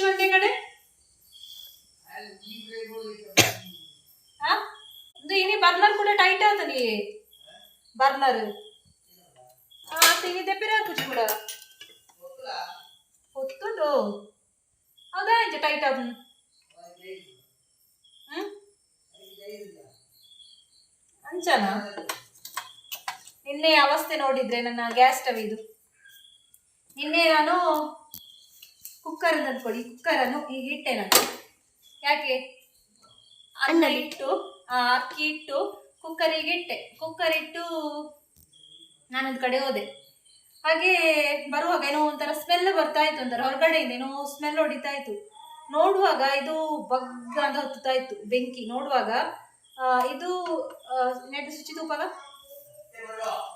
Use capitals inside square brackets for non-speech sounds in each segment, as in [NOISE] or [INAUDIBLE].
ಒಂದೇ ಕಡೆ? ಇನಿ ಬರ್ನರ್ ಕೂಡ ಟೈಟ್ ಆತನಿ ಬರ್ನರ್. ಆ, ತಿನಿ ದೆಪ್ಪಿರ ಕುಚಿ ಕೂಡ. ಹೊತ್ತುಂಡು. ಹೌದಾ ಇಂಚ ಟೈಟ್ ಆತ ಅಂಚನ? ನಿನ್ನೆ ಅವಸ್ಥೆ ನೋಡಿದ್ರೆ ನನ್ನ ಗ್ಯಾಸ್ ಸ್ಟವ್ ಇದು. ನಿನ್ನೆ ನಾನು ಕುಕ್ಕರ್ ಅಂದ್ಕೊಳ್ಳಿ ಕುಕ್ಕರ್ ಅನ್ನು ಈಗ ಇಟ್ಟೆ ನಾನು ಯಾಕೆ? ಅನ್ನ ಇಟ್ಟು ಆ, ಅಕ್ಕಿ ಇಟ್ಟು ಕುಕ್ಕರಿಗೆ ಇಟ್ಟೆ ಕುಕ್ಕರ್ ಇಟ್ಟು ನಾನೊಂದು ಕಡೆ ಹೋದೆ. ಹಾಗೆ ಬರುವಾಗ ಏನೋ ಒಂಥರ ಸ್ಮೆಲ್ ಬರ್ತಾ ಇತ್ತು ಒಂಥರ. ಹೊರಗಡೆಯಿಂದ ಏನೋ ಸ್ಮೆಲ್ ಹೊಡಿತಾ ಇತ್ತು. ನೋಡುವಾಗ ಇದು ಬಗ್ಗ ಅಂತ ಹೊತ್ತುತ್ತಾ ಇತ್ತು ಬೆಂಕಿ. ನೋಡುವಾಗ ಇದು ನೆಟ್ ಶುಚಿ ತೂಪಗ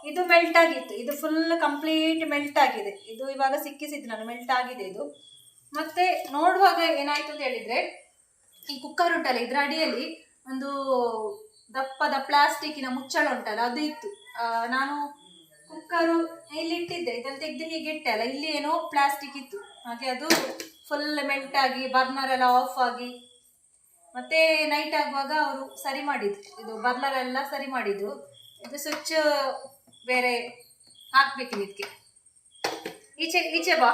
ಇದು ಮೆಲ್ಟ್ ಆಗಿತ್ತು. ಇದು ಫುಲ್ ಕಂಪ್ಲೀಟ್ ಮೆಲ್ಟ್ ಆಗಿದೆ. ಇದು ಇವಾಗ ಸಿಕ್ಕಿಸಿದ್ದು ನಾನು. ಮೆಲ್ಟ್ ಆಗಿದೆ ಇದು. ಮತ್ತೆ ನೋಡುವಾಗ ಏನಾಯ್ತು ಅಂತ ಹೇಳಿದ್ರೆ, ಈ ಕುಕ್ಕರ್ ಉಂಟಲ್ಲ, ಇದ್ರ ಅಡಿಯಲ್ಲಿ ಒಂದು ದಪ್ಪದ ಪ್ಲಾಸ್ಟಿಕ್ಕಿನ ಮುಚ್ಚಳ ಉಂಟಲ್ಲ, ಅದು ಇತ್ತು. ನಾನು ಕುಕ್ಕರು ಇಟ್ಟಿದ್ದೆ, ಇದನ್ನು ತೆಗೆದು ಹೀಗೆ ಇಟ್ಟೆ ಅಲ್ಲ, ಇಲ್ಲಿ ಏನೋ ಪ್ಲಾಸ್ಟಿಕ್ ಇತ್ತು. ಹಾಗೆ ಅದು ಫುಲ್ ಮೆಲ್ಟ್ ಆಗಿ ಬರ್ನರ್ ಎಲ್ಲ ಆಫ್ ಆಗಿ, ಮತ್ತೆ ನೈಟ್ ಆಗುವಾಗ ಅವರು ಸರಿ ಮಾಡಿದ್ರು. ಇದು ಬರ್ನರ್ ಎಲ್ಲ ಸರಿ ಮಾಡಿದ್ದು ಇದು ಸ್ವಿಚ್ ಬೇರೆ ಹಾಕ್ಬೇಕು ಇದಕ್ಕೆ. ಈಚೆ ಈಚೆ ಬಾ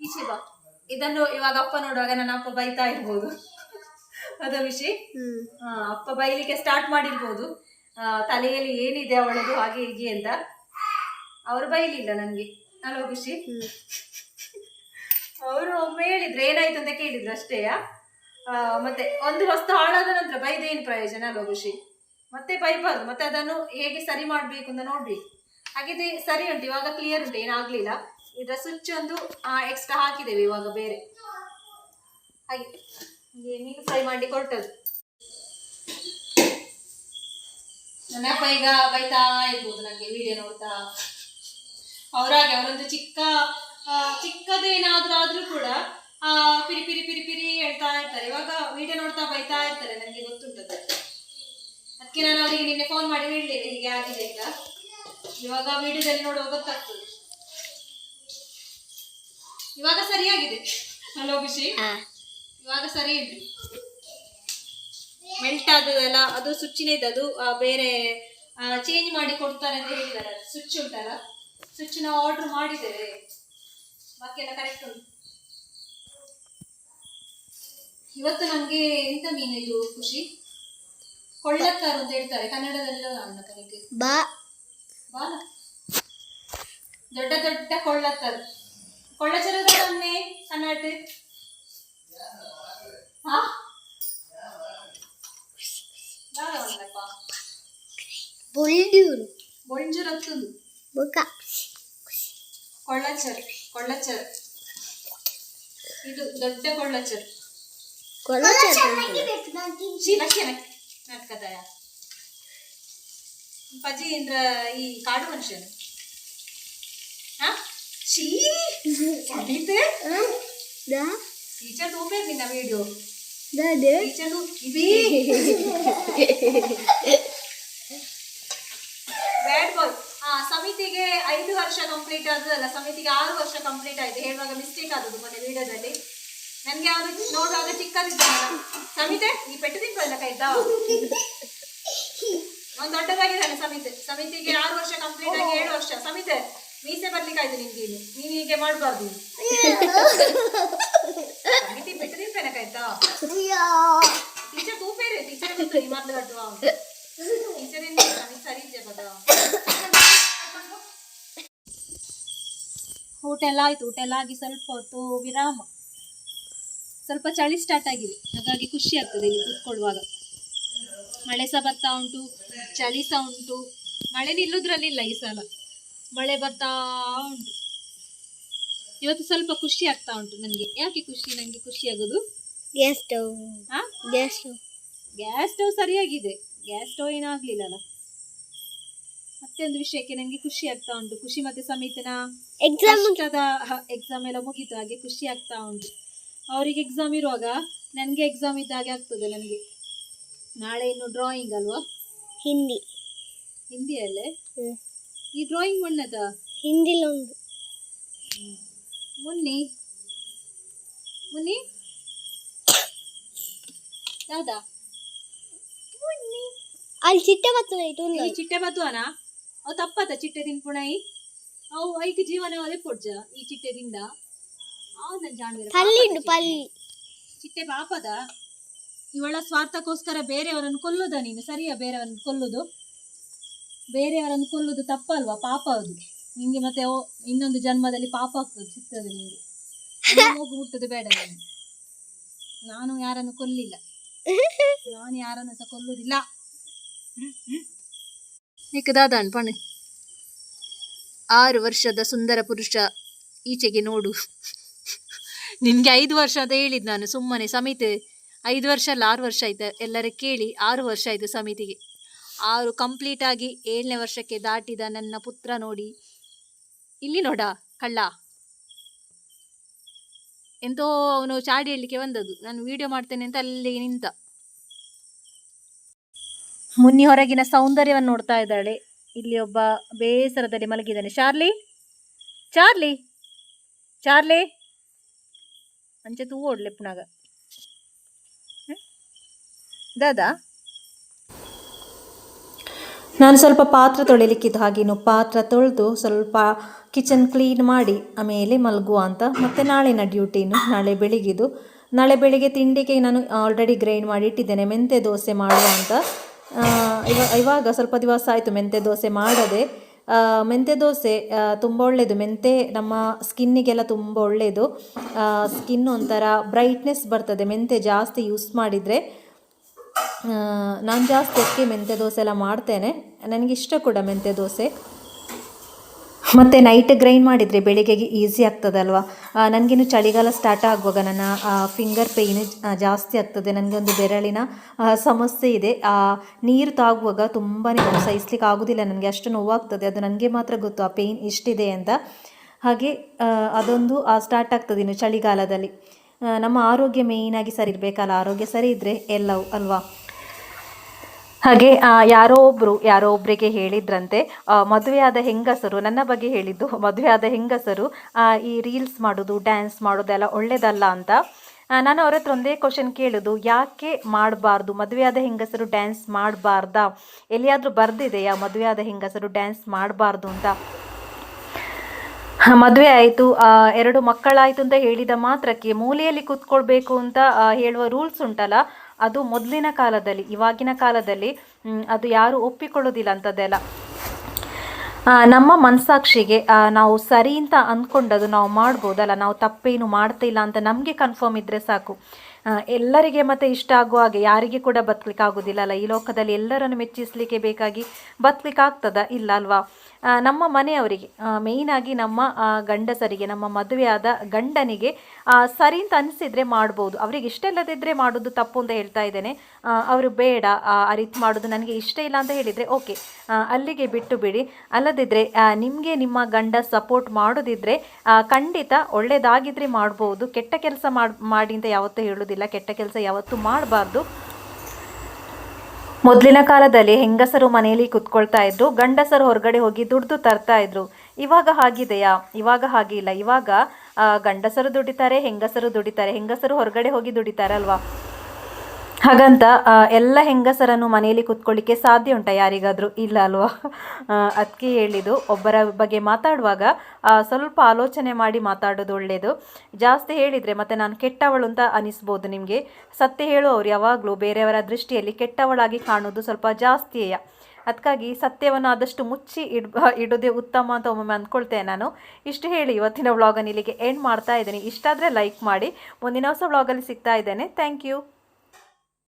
ಈಚೆ ಬಾ. ಇದನ್ನು ಇವಾಗ ಅಪ್ಪ ನೋಡುವಾಗ ನನ್ನ ಅಪ್ಪ ಬೈತಾ ಇರ್ಬೋದು. ಅದ ವಿಷಯ ಅಪ್ಪ ಬೈಲಿಕ್ಕೆ ಸ್ಟಾರ್ಟ್ ಮಾಡಿರ್ಬೋದು. ತಲೆಯಲ್ಲಿ ಏನಿದೆ ಅವಳದು ಹಾಗೆ ಹೀಗೆ ಅಂತ. ಅವರು ಬೈಲಿಲ್ಲ ನನಗೆ. ಅಲ್ವಾ ಖುಷಿ ಅವರು ಒಮ್ಮೆ ಹೇಳಿದ್ರು ಏನಾಯ್ತು ಅಂತ ಕೇಳಿದ್ರು ಅಷ್ಟೇ ಮತ್ತೆ ಒಂದು ವಸ್ತು ಹಾಳಾದ ನಂತರ ಬೈದೇನು ಪ್ರಯೋಜನ? ಅಲ್ವಾ ಖುಷಿ ಮತ್ತೆ ಬೈಬಾರ್ದು. ಮತ್ತೆ ಅದನ್ನು ಹೇಗೆ ಸರಿ ಮಾಡಬೇಕು ಅಂತ ನೋಡ್ಬೇಕು. ಹಾಗಿದ್ರೆ ಸರಿ ಉಂಟು ಇವಾಗ ಕ್ಲಿಯರ್ ಉಂಟು ಏನಾಗ್ಲಿಲ್ಲ. ಇದರ ಸ್ವಿಚ್ ಒಂದು ಎಕ್ಸ್ಟ್ರಾ ಹಾಕಿದ್ದೇವೆ ಇವಾಗ ಬೇರೆ. ಹಾಗೆ ಮೀನು ಫ್ರೈ ಮಾಡಿ ಕೊಟ್ಟದ್ದು. ನನ್ನ ಅಪ್ಪ ಈಗ ಬೈತಾ ಇರ್ಬೋದು ನನಗೆ ವಿಡಿಯೋ ನೋಡ್ತಾ. ಅವರಾಗೆ ಅವರೊಂದು ಚಿಕ್ಕ ಚಿಕ್ಕದು ಚಿಕ್ಕದೇನಾದ್ರೂ ಆದ್ರೂ ಕೂಡ ಪಿರಿ ಪಿರಿ ಪಿರಿ ಪಿರಿ ಹೇಳ್ತಾ ಇರ್ತಾರೆ. ಇವಾಗ ವಿಡಿಯೋ ನೋಡ್ತಾ ಬೈತಾ ಇರ್ತಾರೆ ನನಗೆ ಗೊತ್ತುಂಟದು. ಅದಕ್ಕೆ ನಾನು ಅವರಿಗೆ ನಿನ್ನೆ ಫೋನ್ ಮಾಡಿ ಹೇಳಲಿಲ್ಲ ಹೀಗೆ ಆಗಿದೆ ಅಂತ. ಇವಾಗ ವಿಡಿಯೋದಲ್ಲಿ ನೋಡುವಾಗ ಗೊತ್ತಾಗ್ತದೆ. ಇವಾಗ ಸರಿಯಾಗಿದೆ. ಹಲೋ ಖುಷಿ ಇವಾಗ ಸರಿ ಇದೆ ಮೆಲ್ಟ್ ಆದದಲ್ಲ ಅದು ಸ್ವಿಚ್ಚಿನ ಅದು ಆ, ಬೇರೆ ಚೇಂಜ್ ಮಾಡಿ ಕೊಡ್ತಾರೆ ಅಂತ ಹೇಳಿದ್ದಾರೆ ಸ್ವಿಚ್ ಉಂಟಲ್ಲ? ಸ್ವಿಚ್ ನಾವು ಆರ್ಡರ್ ಮಾಡಿದ್ದೇವೆ. ಬಾಕಿ ಎಲ್ಲ ಕರೆಕ್ಟ್ ಉಂಟು. ಇವತ್ತು ನಮಗೆ ಎಂತ ಮೀನು ಇದು ಖುಷಿ? ಕೊಳ್ಳಕ್ಕಾರು ಅಂತ ಹೇಳ್ತಾರೆ. ಕನ್ನಡದಲ್ಲಿ ಬಾ. ಬಾಲ. ದೊಡ್ಡ ದೊಡ್ಡ ಕೊಳ್ಳತ್ತಾರು ಕೊಳ್ಳಚರದ ಒಮ್ಮೆ ಕನ್ನಡ ಹಾ ಯಾರ ಒಂದಪ್ಪ ಬೊಲ್ಡೂರು ಬೊಂಜೂರ್ ಹತ್ತುದು ಬೊಕ ಕೊಳ್ಳಚರ್ ಕೊಳ್ಳಚರ್ ಇದು ದೊಡ್ಡ ಕೊಳ್ಳಚರ್ ಕೊಳಚ ಶೀ ಲಕ್ಷ್ಯ ನಾಟಕದಾಯ ಪಜಿ ಇಂದ್ರ ಈ ಕಾಡು ಮನುಷ್ಯನು ಹಾ ಸಡೀತೆ ದಾ? ಟೀಚರ್ ನಿನ್ನ ವಿಡಿಯೋ ಟೀಚರ್ ಇದೇ ಬ್ಯಾಡ್ ಬಾಯ್ ಹಾ ಸಮಿತಿಗೆ ಐದು ವರ್ಷ ಕಂಪ್ಲೀಟ್ ಆದದಲ್ಲ ಸಮಿತಿಗೆ ಆರು ವರ್ಷ ಕಂಪ್ಲೀಟ್ ಆಯ್ತು. ಹೇಳುವಾಗ ಮಿಸ್ಟೇಕ್ ಆದದ್ದು ಮೊನ್ನೆ ವಿಡಿಯೋದಲ್ಲಿ ನನ್ಗೆ ಅವನು ನೋಡುವಾಗ ಚಿಕ್ಕದಿದ್ದಾನಲ್ಲ ಸಮಿತೆ ಈ ಪೆಟ್ಟು ತಿಂಕೊಳ್ಳ ಕೈತಾ [LAUGHS] ಒಂದು ದೊಡ್ಡದಾಗಿದ್ದಾನೆ ಸಮಿತೆ ಸಮಿತಿಗೆ ಆರು ವರ್ಷ ಕಂಪ್ಲೀಟ್ ಆಗಿ ಏಳು ವರ್ಷ. ಸಮಿತೆ ಮೀಸೆ ಬರ್ಲಿಕ್ಕೆ ಆಯ್ತು ನಿಮ್ಗೆ ಇಲ್ಲಿ ನೀನು ಹೀಗೆ ಮಾಡಬಾರ್ದು. ಸಮಿತಿ ಪೆಟ್ಟು ತಿಂಪೇನಕಾಯ್ತಾ ಟೀಚರ್ ತೂಪೇರೆ ಟೀಚರ್ ಮಾತು ಕಟ್ಟುವ ಟೀಚರ್ ಏನು ಸರಿ ಇದೆ ಬದ ಊಟ ಎಲ್ಲ ಆಯ್ತು ಊಟ ಎಲ್ಲ ಆಗಿ ಸ್ವಲ್ಪ ಹೊತ್ತು ವಿರಾಮ. ಸ್ವಲ್ಪ ಚಳಿ ಸ್ಟಾರ್ಟ್ ಆಗಿದೆ. ಹಾಗಾಗಿ ಖುಷಿ ಆಗ್ತದೆ ಇಲ್ಲಿ ಕೂತ್ಕೊಳ್ಳುವಾಗ. ಮಳೆ ಸಹ ಬರ್ತಾ ಉಂಟು ಚಳಿ ಸಹ ಉಂಟು. ಮಳೆ ನಿಲ್ಲುದ್ರಲ್ಲಿಲ್ಲ ಈ ಸಲ. ಮಳೆ ಬರ್ತಾ ಉಂಟು. ಇವತ್ತು ಸ್ವಲ್ಪ ಖುಷಿ ಆಗ್ತಾ ಉಂಟು ನನಗೆ. ಯಾಕೆ ಖುಷಿ? ನನಗೆ ಖುಷಿ ಆಗೋದು. ಗ್ಯಾಸ್ ಸ್ಟವ್ ಹಾ ಗ್ಯಾಸ್ ಸ್ಟವ್ ಗ್ಯಾಸ್ ಸ್ಟವ್ ಸರಿಯಾಗಿದೆ. ಗ್ಯಾಸ್ ಸ್ಟವ್ ಏನಾಗ್ಲಿಲ್ಲಲ್ಲ ಮತ್ತೆ ಒಂದು ವಿಷಯಕ್ಕೆ ನನಗೆ ಖುಷಿ ಆಗ್ತಾ ಉಂಟು. ಖುಷಿ ಮತ್ತೆ ಸಮೀತನ? ಎಕ್ಸಾಮ್ ಉಂಟಾದ ಎಕ್ಸಾಮ್ ಎಲ್ಲ ಮುಗಿತು. ಹಾಗೆ ಖುಷಿ ಆಗ್ತಾ ಉಂಟು. ಅವರಿಗೆ ಎಕ್ಸಾಮ್ ಇರುವಾಗ ನನಗೆ ಎಕ್ಸಾಮ್ ಇದ್ದ ಹಾಗೆ ಆಗ್ತದೆ ನನಗೆ. ನಾಳೆ ಇನ್ನು ಡ್ರಾಯಿಂಗ್ ಅಲ್ವಾ? ಹಿಂದಿ ಹಿಂದಿಯಲ್ಲೇ. ಈ ಡ್ರಾಯಿಂಗ್ ಮೊನ್ನದ ಹಿಂದಿಲೊಂದು ಮೊನ್ನೆ. ಮುನ್ನಿ? ಯಾವ್ದಾ? ಅಲ್ಲಿ ಚಿಟ್ಟೆ ಬತ್ತು ಇಟ್ಟು ಈ ಚಿಟ್ಟೆ ಬದ್ದುವನ ಅವು ತಪ್ಪತ್ತ ಚಿಟ್ಟೆ ತಿನ್ಪುಣೈ ಅವು ಐಕ್ ಜೀವನ ಅದೇ ಪೊಡ್ಜ ಈ ಚಿಟ್ಟೆದಿಂದ. ಅವ್ ನನ್ ಜಾಣ್ಬೇರೆ ಪಲ್ಲಿ ಪಲ್ಲಿ. ಚಿಟ್ಟೆ ಪಾಪದ? ಇವಳ ಸ್ವಾರ್ಥಕ್ಕೋಸ್ಕರ ಬೇರೆಯವರನ್ನು ಕೊಲ್ಲುದ ನೀನು? ಸರಿಯಾ ಬೇರೆಯವರನ್ನು ಕೊಲ್ಲುದು? ಬೇರೆಯವರನ್ನು ಕೊಲ್ಲುವುದು ತಪ್ಪಲ್ವಾ? ಪಾಪ ಅದು. ನಿಮಗೆ ಮತ್ತೆ ಇನ್ನೊಂದು ಜನ್ಮದಲ್ಲಿ ಪಾಪ ಆಗ್ತದೆ, ಸಿಗ್ತದೆ ನಿಮಗೆ ಹೋಗಿ ಹುಟ್ಟುದು ಬೇಡ ನಾನು. ನಾನು ಯಾರನ್ನು ಕೊಲ್ಲಿಲ್ಲ. ನಾನು ಯಾರನ್ನು ಸಹ ಕೊಲ್ಲುವುದಿಲ್ಲ. ಪಣೆ. ಆರು ವರ್ಷದ ಸುಂದರ ಪುರುಷ ಈಚೆಗೆ ನೋಡು. ನಿನ್ಗೆ ಐದು ವರ್ಷ ಅಂತ ಹೇಳಿದ್ ನಾನು ಸುಮ್ಮನೆ ಸಮಿತಿ. ಐದು ವರ್ಷ ಅಲ್ಲ, ಆರು ವರ್ಷ ಆಯ್ತು. ಎಲ್ಲರ ಕೇಳಿ ಆರು ವರ್ಷ ಆಯ್ತು ಸಮಿತಿಗೆ. ಆರು ಕಂಪ್ಲೀಟ್ ಆಗಿ ಏಳನೇ ವರ್ಷಕ್ಕೆ ದಾಟಿದ ನನ್ನ ಪುತ್ರ ನೋಡಿ. ಇಲ್ಲಿ ನೋಡ ಕಳ್ಳ. ಎಂತೋ ಅವನು ಚಾಡಿ ಹೇಳಲಿಕ್ಕೆ ಬಂದದ್ದು. ನಾನು ವಿಡಿಯೋ ಮಾಡ್ತೇನೆ ಅಂತ ಅಲ್ಲಿಗೆ ನಿಂತ. ಮುನ್ನಿ ಹೊರಗಿನ ಸೌಂದರ್ಯವನ್ನು ನೋಡ್ತಾ ಇದ್ದಾಳೆ. ಇಲ್ಲಿ ಒಬ್ಬ ಬೇಸರದಲ್ಲಿ ಮಲಗಿದ್ದಾನೆ. ಚಾರ್ಲಿ? ಚಾರ್ಲಿ? ಚಾರ್ಲಿ? ಅಂಚೆ ತೂ ಓಡ್ಲೆ ಪುನಗ ದಾದಾ? ನಾನು ಸ್ವಲ್ಪ ಪಾತ್ರ ತೊಳಿಲಿಕ್ಕಿದ್ದು ಹಾಗೇನು ಪಾತ್ರ ತೊಳೆದು ಸ್ವಲ್ಪ ಕಿಚನ್ ಕ್ಲೀನ್ ಮಾಡಿ ಆಮೇಲೆ ಮಲಗುವ ಅಂತ ಮತ್ತು ನಾಳಿನ ಡ್ಯೂಟಿನು ನಾಳೆ ಬೆಳಿಗ್ಗೆದು. ನಾಳೆ ಬೆಳಿಗ್ಗೆ ತಿಂಡಿಗೆ ನಾನು ಆಲ್ರೆಡಿ ಗ್ರೈಂಡ್ ಮಾಡಿ ಇಟ್ಟಿದ್ದೇನೆ ಮೆಂತೆ ದೋಸೆ ಮಾಡುವ ಅಂತ. ಆ, ಇವ ಇವಾಗ ಸ್ವಲ್ಪ ದಿವಸ ಆಯಿತು ಮೆಂತೆ ದೋಸೆ ಮಾಡದೆ. ಮೆಂತೆ ದೋಸೆ ತುಂಬ ಒಳ್ಳೆಯದು ಮೆಂತೆ ನಮ್ಮ ಸ್ಕಿನ್ನಿಗೆಲ್ಲ ತುಂಬ ಒಳ್ಳೆಯದು ಸ್ಕಿನ್ ಒಂಥರ ಬ್ರೈಟ್ನೆಸ್ ಬರ್ತದೆ. ಮೆಂತೆ ಜಾಸ್ತಿ ಯೂಸ್ ಮಾಡಿದರೆ ನಾನು ಜಾಸ್ತಿ ಅಕ್ಕಿ, ಮೆಂತ್ಯ ದೋಸೆ ಎಲ್ಲ ಮಾಡ್ತೇನೆ. ನನಗೆ ಇಷ್ಟ ಕೂಡ ಮೆಂತ್ಯ ದೋಸೆ. ಮತ್ತು ನೈಟ್ ಗ್ರೈಂಡ್ ಮಾಡಿದರೆ ಬೆಳಿಗ್ಗೆಗೆ ಈಸಿ ಆಗ್ತದಲ್ವಾ? ನನಗಿನ್ನು ಚಳಿಗಾಲ ಸ್ಟಾರ್ಟ್ ಆಗುವಾಗ ನನ್ನ ಫಿಂಗರ್ ಪೇಯ್ನ್ ಜಾಸ್ತಿ ಆಗ್ತದೆ. ಒಂದು ಬೆರಳಿನ ಸಮಸ್ಯೆ ಇದೆ. ನೀರು ತಾಗುವಾಗ ತುಂಬಾ ನೋವು ಸಹಿಸ್ಲಿಕ್ಕೆ ಆಗೋದಿಲ್ಲ ನನಗೆ. ಅಷ್ಟು ನೋವಾಗ್ತದೆ. ಅದು ನನಗೆ ಮಾತ್ರ ಗೊತ್ತು. ಆ ಪೇಯ್ನ್ ಇಷ್ಟಿದೆ ಅಂತ. ಹಾಗೆ ಅದೊಂದು ಸ್ಟಾರ್ಟ್ ಆಗ್ತದೆ ಇನ್ನು ಚಳಿಗಾಲದಲ್ಲಿ. ನಮ್ಮ ಆರೋಗ್ಯ ಮೇಯ್ನಾಗಿ ಸರಿ ಇರಬೇಕಲ್ಲ, ಆರೋಗ್ಯ ಸರಿ ಇದ್ದರೆ ಎಲ್ಲವೂ ಅಲ್ವಾ? ಹಾಗೆ ಯಾರೋ ಒಬ್ಬರು ಯಾರೋ ಒಬ್ಬರಿಗೆ ಹೇಳಿದ್ರಂತೆ ಮದುವೆಯಾದ ಹೆಂಗಸರು, ನನ್ನ ಬಗ್ಗೆ ಹೇಳಿದ್ದು [LAUGHS] ಮದುವೆಯಾದ ಹೆಂಗಸರು ಈ ರೀಲ್ಸ್ ಮಾಡೋದು ಡ್ಯಾನ್ಸ್ ಮಾಡೋದೆಲ್ಲ ಒಳ್ಳೇದಲ್ಲ ಅಂತ ನಾನು ಅವ್ರ ಹತ್ರ ಒಂದೇ ಕ್ವಶನ್ ಕೇಳೋದು, ಯಾಕೆ ಮಾಡಬಾರ್ದು? ಮದುವೆಯಾದ ಹೆಂಗಸರು ಡ್ಯಾನ್ಸ್ ಮಾಡಬಾರ್ದಾ? ಎಲ್ಲಿಯಾದರೂ ಬರ್ದಿದೆಯಾ ಮದುವೆಯಾದ ಹೆಂಗಸರು ಡ್ಯಾನ್ಸ್ ಮಾಡಬಾರ್ದು ಅಂತ? ಮದುವೆ ಆಯಿತು. ಎರಡು ಮಕ್ಕಳಾಯಿತು ಅಂತ ಹೇಳಿದ ಮಾತ್ರಕ್ಕೆ ಮೂಲೆಯಲ್ಲಿ ಕೂತ್ಕೊಳ್ಬೇಕು ಅಂತ ಹೇಳುವ ರೂಲ್ಸ್ ಉಂಟಲ್ಲ, ಅದು ಮೊದಲಿನ ಕಾಲದಲ್ಲಿ, ಇವಾಗಿನ ಕಾಲದಲ್ಲಿ ಅದು ಯಾರು ಒಪ್ಪಿಕೊಳ್ಳೋದಿಲ್ಲ ಅಂಥದ್ದೆಲ್ಲ ನಮ್ಮ ಮನಸಾಕ್ಷಿಗೆ ನಾವು ಸರಿ ಅಂತ ಅಂದ್ಕೊಂಡದು ನಾವು ಮಾಡ್ಬೋದಲ್ಲ, ನಾವು ತಪ್ಪೇನು ಮಾಡ್ತಾ ಇಲ್ಲ ಅಂತ ನಮಗೆ ಕನ್ಫರ್ಮ್ ಇದ್ದರೆ ಸಾಕು. ಎಲ್ಲರಿಗೆ ಮತ್ತೆ ಇಷ್ಟ ಆಗುವ ಹಾಗೆ ಯಾರಿಗೆ ಕೂಡ ಬದುಕಲಿಕ್ಕೆ ಆಗೋದಿಲ್ಲ ಅಲ್ಲ? ಈ ಲೋಕದಲ್ಲಿ ಎಲ್ಲರನ್ನು ಮೆಚ್ಚಿಸಲಿಕ್ಕೆ ಬೇಕಾಗಿ ಬದುಕಲಿಕ್ಕೆ ಆಗ್ತದ ಇಲ್ಲ ಅಲ್ವಾ? ನಮ್ಮ ಮನೆಯವರಿಗೆ ಆಗಿ ನಮ್ಮ ಗಂಡಸರಿಗೆ, ನಮ್ಮ ಮದುವೆಯಾದ ಗಂಡನಿಗೆ ಸರಿ ಅಂತ ಅನಿಸಿದರೆ ಮಾಡ್ಬೋದು. ಅವರಿಗೆ ಇಷ್ಟ ಇಲ್ಲದಿದ್ದರೆ ಮಾಡೋದು ತಪ್ಪು ಅಂತ ಹೇಳ್ತಾ ಇದ್ದೇನೆ. ಅವರು ಬೇಡ, ಆ ರೀತಿ ಮಾಡೋದು ನನಗೆ ಇಷ್ಟ ಇಲ್ಲ ಅಂತ ಹೇಳಿದರೆ ಓಕೆ. ಅಲ್ಲಿಗೆ ಬಿಟ್ಟು ಬಿಡಿ. ಅಲ್ಲದಿದ್ದರೆ ನಿಮಗೆ ನಿಮ್ಮ ಗಂಡ ಸಪೋರ್ಟ್ ಮಾಡೋದಿದ್ರೆ ಖಂಡಿತ ಒಳ್ಳೆಯದಾಗಿದ್ದರೆ ಮಾಡ್ಬೋದು. ಕೆಟ್ಟ ಕೆಲಸ ಮಾಡಿ ಮಾಡಿ ಅಂತ ಯಾವತ್ತೂ ಹೇಳೋದಿಲ್ಲ. ಕೆಟ್ಟ ಕೆಲಸ ಯಾವತ್ತೂ ಮಾಡಬಾರ್ದು. ಮೊದಲಿನ ಕಾಲದಲ್ಲಿ ಹೆಂಗಸರು ಮನೆಯಲ್ಲಿ ಕುತ್ಕೊಳ್ತಾ ಇದ್ರು, ಗಂಡಸರು ಹೊರಗಡೆ ಹೋಗಿ ದುಡ್ದು ತರ್ತಾ ಇದ್ರು. ಇವಾಗ ಹಾಗಿದೆಯಾ? ಇವಾಗ ಹಾಗಿಲ್ಲ. ಇವಾಗ ಗಂಡಸರು ದುಡಿತಾರೆ, ಹೆಂಗಸರು ದುಡಿತಾರೆ. ಹೆಂಗಸರು ಹೊರಗಡೆ ಹೋಗಿ ದುಡಿತಾರೆ ಅಲ್ವಾ ಹಾಗಂತ ಎಲ್ಲ ಹೆಂಗಸರನ್ನು ಮನೆಯಲ್ಲಿ ಕುತ್ಕೊಳ್ಳಿಕ್ಕೆ ಸಾಧ್ಯ ಉಂಟಾ ಯಾರಿಗಾದರೂ? ಇಲ್ಲ ಅಲ್ವಾ? ಅದಕ್ಕೆ ಹೇಳಿದ್ದು, ಒಬ್ಬರ ಬಗ್ಗೆ ಮಾತಾಡುವಾಗ ಸ್ವಲ್ಪ ಆಲೋಚನೆ ಮಾಡಿ ಮಾತಾಡೋದು ಒಳ್ಳೆಯದು ಜಾಸ್ತಿ ಹೇಳಿದರೆ ಮತ್ತೆ ನಾನು ಕೆಟ್ಟವಳು ಅಂತ ಅನಿಸ್ಬೋದು ನಿಮಗೆ. ಸತ್ಯ ಹೇಳುವವರು ಯಾವಾಗಲೂ ಬೇರೆಯವರ ದೃಷ್ಟಿಯಲ್ಲಿ ಕೆಟ್ಟವಳಾಗಿ ಕಾಣೋದು ಸ್ವಲ್ಪ ಜಾಸ್ತಿಯೇ ಅದಕ್ಕಾಗಿ ಸತ್ಯವನ್ನು ಆದಷ್ಟು ಮುಚ್ಚಿ ಇಡ್ ಇಡೋದೇ ಉತ್ತಮ ಅಂತ ಒಮ್ಮೊಮ್ಮೆ ಅಂದ್ಕೊಳ್ತೇನೆ ನಾನು. ಇಷ್ಟು ಹೇಳಿ, ಇವತ್ತಿನ ವ್ಲಾಗನ್ನು ಇಲ್ಲಿಗೆ ಎಂಡ್ ಮಾಡ್ತಾ ಇದ್ದೀನಿ. ಇಷ್ಟಾದರೆ ಲೈಕ್ ಮಾಡಿ. ಮುಂದಿನ ಹೊಸ ವ್ಲಾಗಲ್ಲಿ ಸಿಗ್ತಾ ಇದ್ದೇನೆ. Thank you